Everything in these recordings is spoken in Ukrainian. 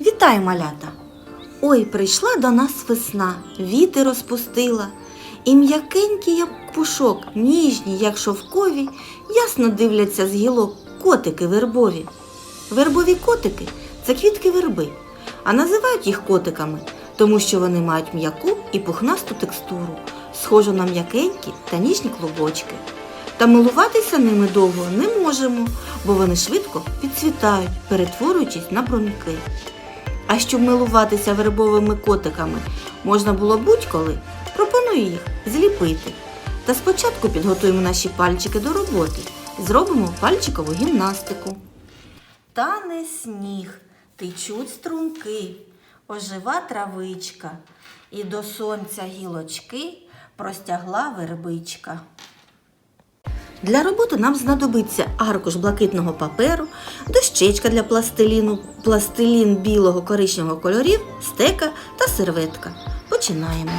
Вітай, малята! Ой, прийшла до нас весна, віти розпустила, і м'якенькі, як пушок, ніжні, як шовкові, ясно дивляться з гілок котики вербові. Вербові котики це квітки верби, а називають їх котиками, тому що вони мають м'яку і пухнасту текстуру, схожу на м'якенькі та ніжні клубочки. Та милуватися ними довго не можемо, бо вони швидко підцвітають, перетворюючись на бруньки. А щоб милуватися вербовими котиками можна було будь-коли, пропоную їх зліпити. Та спочатку підготуємо наші пальчики до роботи. Зробимо пальчикову гімнастику. Тане сніг, течуть струмки, ожива травичка, і до сонця гілочки простягла вербичка. Для роботи нам знадобиться аркуш блакитного паперу, дощечка для пластиліну, пластилін білого коричневого кольорів, стека та серветка. Починаємо.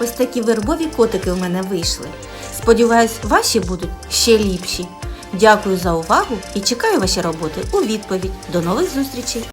Ось такі вербові котики у мене вийшли. Сподіваюсь, ваші будуть ще ліпші. Дякую за увагу і чекаю ваші роботи у відповідь. До нових зустрічей!